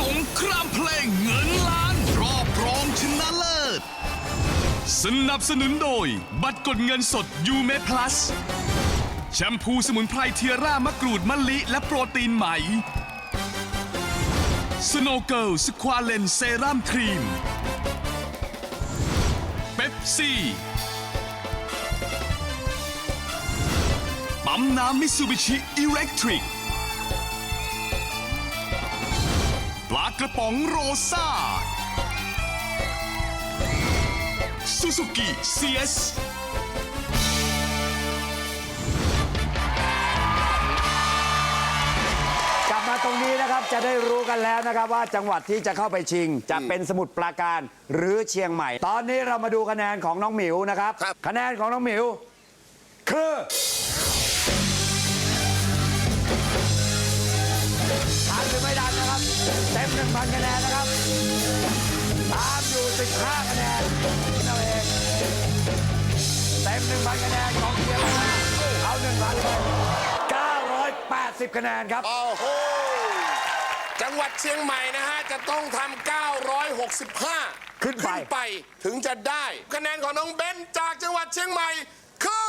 สงครามเพลงเงินล้านรอบรองชนะเลิศ สนับสนุนโดย บัตรกดเงินสดยูเมพลัส แชมพูสมุนไพรเทียร่ามะกรูดมะลิ และโปรตีนไหมสโนเกิลสควาเลนเซรั่มครีมเป๊ปซี่ปั๊มน้ำมิซูบิชิอิเล็กทริก ระป๋องโรซ่าซูซูกิ CS กลับมาตรงนี้นะครับจะได้รู้กันแล้วนะครับว่าจังหวัดที่จะเข้าไปชิง จะเป็นสมุทรปราการหรือเชียงใหม่ ตอนนี้เรามาดูคะแนนของน้องหมิวนะครับครับคะแนนของน้องหมิว คือ นนะครับเต็ม1,000คะแนนนะครับตามอยู่15คะแนนเอาเองเต็ม1,000คะแนนของเชียงใหม่เอา1,000เลย980คะแนนครับ โอ้โห จังหวัดเชียงใหม่นะฮะ จะต้องทำ965 ขึ้นไป ไปถึงจะได้ คะแนนของน้องเบนจากจังหวัดเชียงใหม่คือ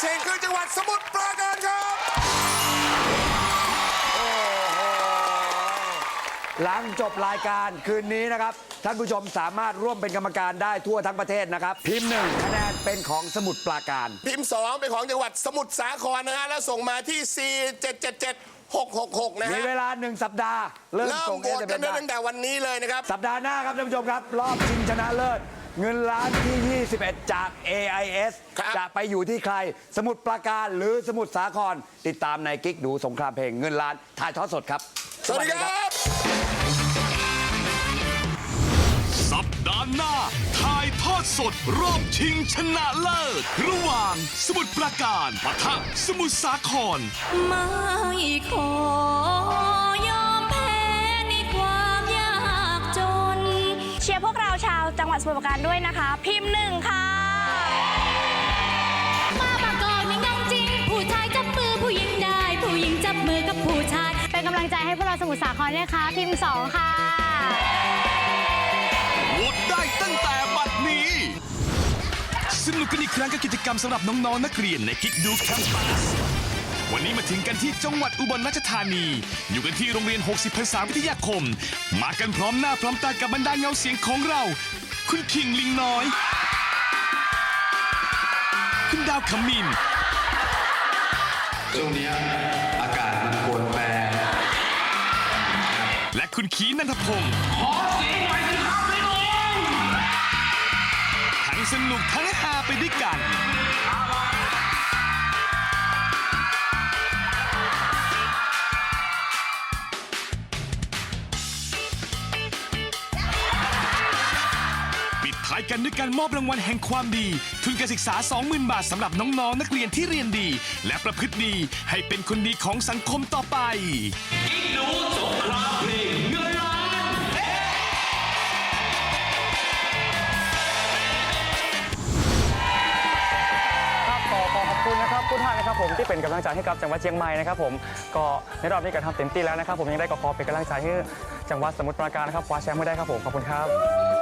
เข้าไปชิงคือจังหวัดสมุทรปราการครับ หลังจบรายการคืนนี้นะครับ ท่านผู้ชมสามารถร่วมเป็นกรรมการได้ทั่วทั้งประเทศนะครับ พิมพ์หนึ่งคะแนนเป็นของสมุดปราการ พิมพ์สองเป็นของจังหวัดสมุทรสาครนะฮะ แล้วส่งมาที่ 4 7 7 7 6 6 6 นะมีฮะ เวลาหนึ่งสัปดาห์ เริ่มเริ่มส่งโหวตกันได้ได้ตั้งแต่วันนี้เลยนะครับ สัปดาห์หน้าครับท่านผู้ชมครับ รอบชิงชนะเลิศ เงินล้านที่ 21 จาก AIS ครับจะไปอยู่ที่ใคร สมุดปราการหรือสมุทรสาคร ติดตามในกิ๊กดูสงครามเพลงเงินล้านถ่ายทอดสดครับ สวัสดีครับ สัปดาห์หน้าถ่ายทอดสดรอบชิงชนะเลิศ ระหว่างสมุทรปราการปะทะสมุทรสาคร ไม่ขอ สมุทรปราการด้วยนะคะ พิมพ์หนึ่งค่ะ มาประกอบในงานจริง ผู้ชายจับมือผู้หญิงได้ ผู้หญิงจับมือกับผู้ชาย เป็นกำลังใจให้พวกเราสมุทรสาครด้วยนะคะพิมพ์สองค่ะ โหวตได้ตั้งแต่บัดนี้ สนุกกันอีกครั้งกับกิจกรรมสำหรับน้องๆนักเรียนในกิ๊กดูแคมปัสวันนี้มาถึงกันที่จังหวัดอุบลราชธานี อยู่กันที่โรงเรียน 60พรรษาวิทยาคม มากันพร้อมหน้าพร้อมตากับบรรดาเงาเสียงของเรา คุณคิงลิงน้อย คุณดาวขมินช่วงเนี้ยอากาศมันโปรวนแปรและคุณขีนันทพงศ์ขอเสียงไปสิครับพี่น้องทั้งสนุกทั้งฮาไปด้วยกันายกันด้วยการมอบรางวัลแห่งความดี ทุนการศึกษา 20,000 บาทสำหรับน้องๆนักเรียนที่เรียนดี และประพฤติดีให้เป็นคนดีของสังคมต่อไปกหนูสงครับขอขอขอบคุณนะครับทุกท่านนะครับผมที่เป็นกำลังใจให้กับจังหวัดเชียงใหม่นะครับผมก็ในรอบนี้ก็ทำเต็มที่แล้วนะครับผมยังได้ก็ขอเป็นกำลังใจให้จังหวัดสมุทรปราการนะครับคว้าแชมป์ไม่ได้ครับผมขอบคุณครับ